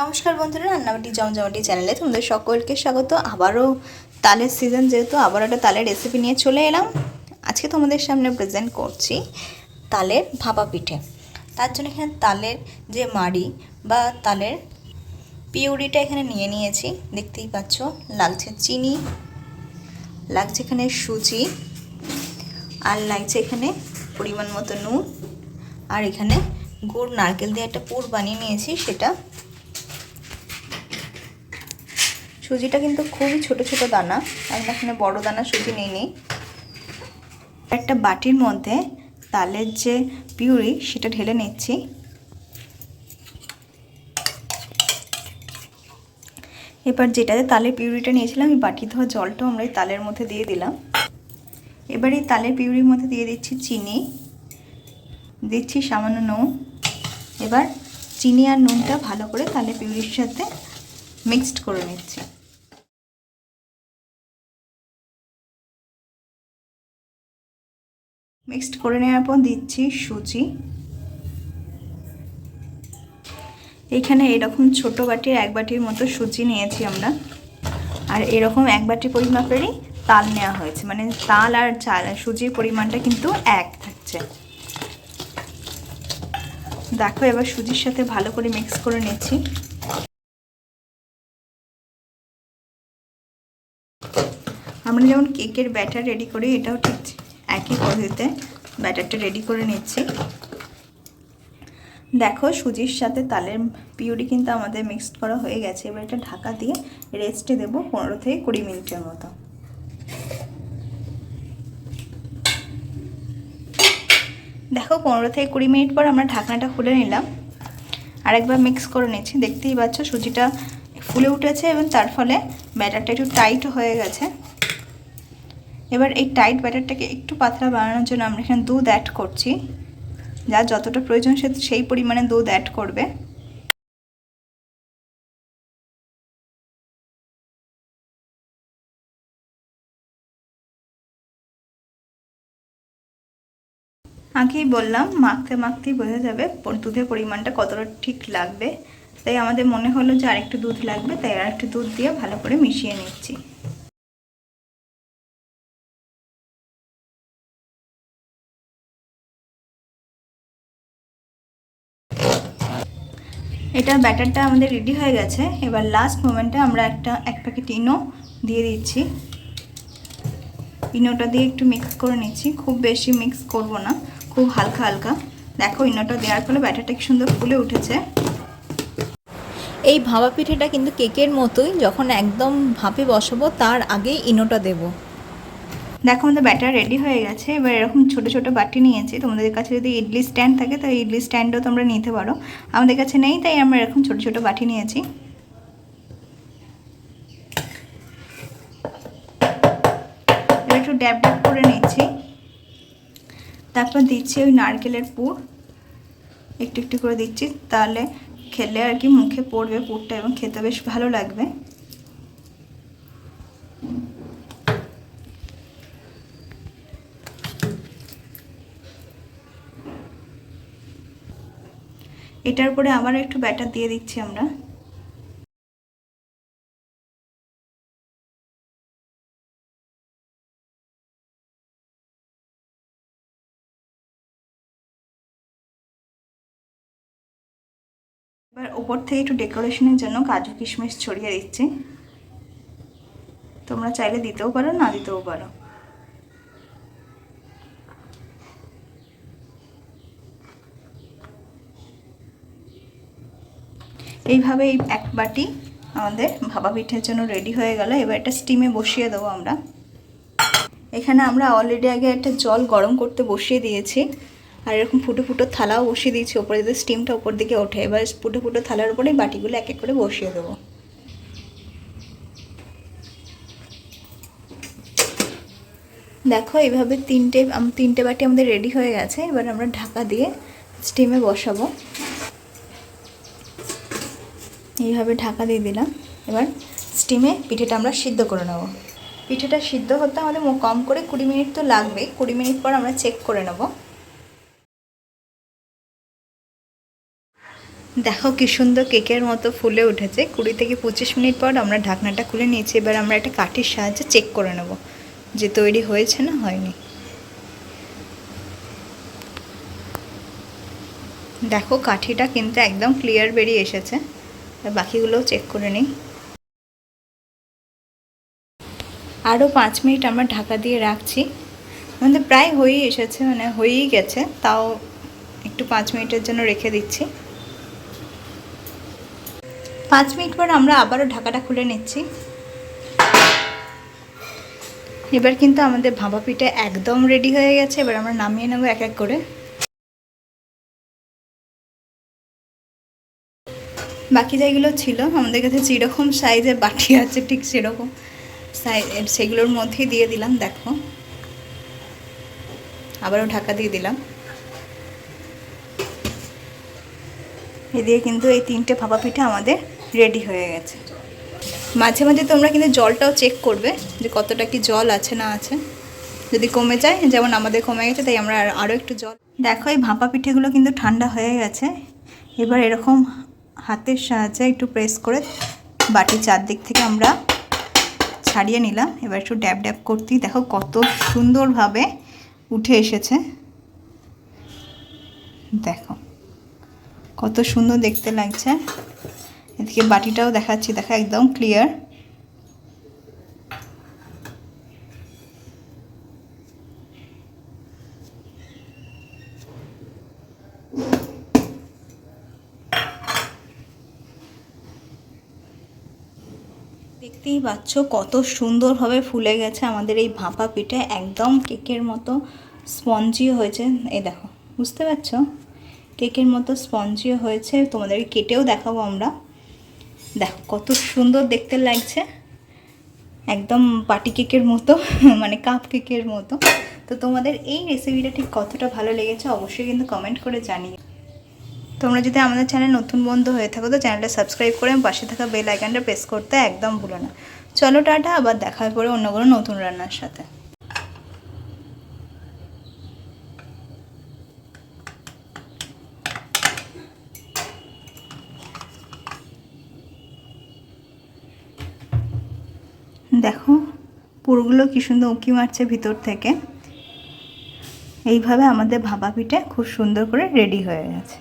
নমস্কার বন্ধুরা, রান্নাবাটি জমজমাটি চ্যানেলে তোমাদের সকলকে স্বাগত। আবারও তালের সিজন যেহেতু, আবার একটা তালের রেসিপি নিয়ে চলে এলাম। আজকে তোমাদের সামনে প্রেজেন্ট করছি তালের ভাপা পিঠে। তার জন্য এখানে তালের যে মাড়ি বা তালের পিউরিটা এখানে নিয়ে নিয়েছি। দেখতেই পাচ্ছ, লাগছে চিনি, লাগছে এখানে সুজি, আর লাগছে এখানে পরিমাণ মতো নুন, আর এখানে গুড়, নারকেল দিয়ে একটা পুর বানিয়ে নিয়েছি, সেটা সুজিটা কিন্তু খুবই ছোট ছোট দানা। আমি এখানে বড় দানা সুজি নিয়ে নিই একটা বাটির মধ্যে তালের যে পিউরি, সেটা ঢেলে নিচ্ছি। এবার যেটাতে তালের পিউরিটা নিয়েছিলাম এই বাটি ধোয়া জলটাও আমরা এই তালের মধ্যে দিয়ে দিলাম। এবার এই তালের পিউরির মধ্যে দিয়ে দিচ্ছি চিনি। দিচ্ছি সামান্য নুন। এবার চিনি আর নুনটা ভালো করে তালের পিউরির সাথে মিক্সড করে নিচ্ছি। মিক্সড করে নেওয়ার পর দিচ্ছি সুজি। এখানে এরকম ছোট বাটির এক বাটির মতো সুজি নিয়েছি আমরা। আর এরকম এক বাটি পরিমাপেরই তাল নেওয়া হয়েছে। মানে তাল আর চাল সুজির পরিমাণটা কিন্তু এক থাকছে। দেখো এবার সুজির সাথে ভালো করে মিক্স করে নিচ্ছি। আমরা যেমন কেকের ব্যাটার রেডি করি, এটাও ঠিক একই পদ্ধতিতে ব্যাটারটা রেডি করে নিচ্ছি। দেখো সুজির সাথে তালের পিউরি কিন্তু আমাদের মিক্সড করা হয়ে গেছে। এবার এটা ঢাকা দিয়ে রেস্টে দেবো পনেরো থেকে কুড়ি মিনিটের মতো। দেখো পনেরো থেকে কুড়ি মিনিট পর আমরা ঢাকনাটা খুলে নিলাম। আরেকবার মিক্স করে নিচ্ছি। দেখতেই পাচ্ছ সুজিটা ফুলে উঠেছে এবং তার ফলে ব্যাটারটা একটু টাইট হয়ে গেছে। এবার এই টাইট ব্যাটারটাকে একটু পাতলা বানানোর জন্য আমরা এখানে দুধ অ্যাড করছি। যা যতটা প্রয়োজন সে সেই পরিমাণে দুধ অ্যাড করবে। আগেই বললাম, মাখতে মাখতেই বোঝা যাবে দুধের পরিমাণটা কতটা ঠিক লাগবে। তাই আমাদের মনে হলো যে আরেকটু দুধ লাগবে, তাই আরেকটু দুধ দিয়ে ভালো করে মিশিয়ে নিচ্ছি। এটা ব্যাটারটা আমাদের রেডি হয়ে গেছে। এবার লাস্ট মোমেন্টে আমরা একটা, এক প্যাকেট ইনো দিয়ে দিচ্ছি। ইনোটা দিয়ে একটু মিক্স করে নিচ্ছি। খুব বেশি মিক্স করব না, খুব হালকা হালকা। দেখো ইনোটা দেওয়ার ফলে ব্যাটারটা কি সুন্দর ফুলে উঠেছে। এই ভাপা পিঠেটা কিন্তু কেকের মতোই, যখন একদম ভাপে বসাবো, তার আগেই ইনোটা দেব। দেখো, আমাদের ব্যাটার রেডি হয়ে গেছে। এবার এরকম ছোট ছোট বাটি নিয়েছি। তোমাদের কাছে যদি ইডলি স্ট্যান্ড থাকে তাই ইডলি স্ট্যান্ডও তোমরা নিতে পারো। আমাদের কাছে নেই, তাই আমরা এরকম ছোট ছোট বাটি নিয়েছি। একটু ড্যাব ড্যাব করে নিচ্ছি। তারপর দিচ্ছি ওই নারকেলের পুর। একটু একটু করে দিচ্ছি, তাহলে খেলে আর কি মুখে পড়বে পুরটা এবং খেতে বেশ ভালো লাগবে। এটার পরে আবার একটু ব্যাটার দিয়ে দিচ্ছি আমরা। এবার ওপর থেকে একটু ডেকোরেশনের জন্য কাজু কিশমিশ ছড়িয়ে দিচ্ছি। তোমরা চাইলে দিতেও পারো, না দিতেও পারো। এইভাবে এই এক বাটি আমাদের ভাপা পিঠের জন্য রেডি হয়ে গেল। এবার এটা স্টিমে বসিয়ে দেবো আমরা। এখানে আমরা অলরেডি আগে একটা জল গরম করতে বসিয়ে দিয়েছি। আর এরকম ফুটো ফুটো থালাও বসিয়ে দিয়েছি, ওপরে যাতে স্টিমটা ওপর দিকে ওঠে। এবার ফুটো ফুটো থালার উপরে বাটিগুলো এক এক করে বসিয়ে দেবো। দেখো, এইভাবে তিনটে তিনটে বাটি আমাদের রেডি হয়ে গেছে। এবার আমরা ঢাকা দিয়ে স্টিমে বসাবো। এইভাবে ঢাকা দিয়ে দিলাম। এবার স্টিমে পিঠেটা আমরা সিদ্ধ করে নেব। পিঠেটা সিদ্ধ হতে আমাদের কম করে কুড়ি মিনিট তো লাগবে। কুড়ি মিনিট পর আমরা চেক করে নেব। দেখো কি সুন্দর কেকের মতো ফুলে উঠেছে। কুড়ি থেকে পঁচিশ মিনিট পর আমরা ঢাকনাটা খুলে নিয়েছি। এবার আমরা একটা কাঠির সাহায্যে চেক করে নেব যে তৈরি হয়েছে না হয়নি। দেখো কাঠিটা কিন্তু একদম ক্লিয়ার বেরিয়ে এসেছে। বাকিগুলোও চেক করে নিই। আরও পাঁচ মিনিট আমরা ঢাকা দিয়ে রাখছি। আমাদের প্রায় হয়েই এসেছে মানে হয়েই গেছে, তাও একটু পাঁচ মিনিটের জন্য রেখে দিচ্ছি। পাঁচ মিনিট পর আমরা আবারও ঢাকাটা খুলে নিচ্ছি। এবার কিন্তু আমাদের ভাপা পিঠা একদম রেডি হয়ে গেছে, এবার আমরা নামিয়ে নেব এক এক করে। বাকি যেগুলো ছিল, আমাদের কাছে যেরকম সাইজের বাটি আছে, ঠিক সেরকম সাইজ সেগুলোর মধ্যেই দিয়ে দিলাম, দেখো। আবারও ঢাকা দিয়ে দিলাম। এদিকে কিন্তু এই তিনটে ভাপা পিঠা আমাদের রেডি হয়ে গেছে। মাঝে মাঝে তোমরা কিন্তু জলটাও চেক করবে যে কতটা কি জল আছে না আছে। যদি কমে যায়, যেমন আমাদের কমে গেছে, তাই আমরা আরও একটু জল দেখো, এই ভাপা পিঠেগুলো কিন্তু ঠান্ডা হয়ে গেছে। এবার এরকম হাতের সাহায্যে একটু প্রেস করে বাটি চারদিক থেকে আমরা ছাড়িয়ে নিলাম। এবার একটু ড্যাব ড্যাব করতেই দেখো কত সুন্দরভাবে উঠে এসেছে। দেখো, কত সুন্দর দেখতে লাগছে। এদিকে বাটিটাও দেখাচ্ছি, দেখো একদম ক্লিয়ার দেখতেই পাচ্ছ কত সুন্দরভাবে ফুলে গেছে আমাদের এই ভাপা পিঠে। একদম কেকের মতো স্পঞ্জিও হয়েছে। এই দেখো, বুঝতে পারছ? কেকের মতো স্পঞ্জিও হয়েছে। তোমাদের কেটেও দেখাবো আমরা। দেখো, কত সুন্দর দেখতে লাগছে। একদম পাটি কেকের মতো মানে কাপ কেকের মতো। তো তোমাদের এই রেসিপিটা ঠিক কতটা ভালো লেগেছে অবশ্যই কিন্তু কমেন্ট করে জানিয়ে তোমরা যদি আমাদের চ্যানেল নতুন বন্ধু হয়ে থাকো, তো চ্যানেলটা সাবস্ক্রাইব করে পাশে থাকা বেল আইকনটা প্রেস করতে একদম ভুলো না। চলো টাটা, আবার দেখা করে অন্য কোনো নতুন রান্নার সাথে। দেখো, পুরগুলো কি সুন্দর উঁকি মারছে ভিতর থেকে। এইভাবে আমাদের ভাপা পিঠে খুব সুন্দর করে রেডি হয়ে গেছে।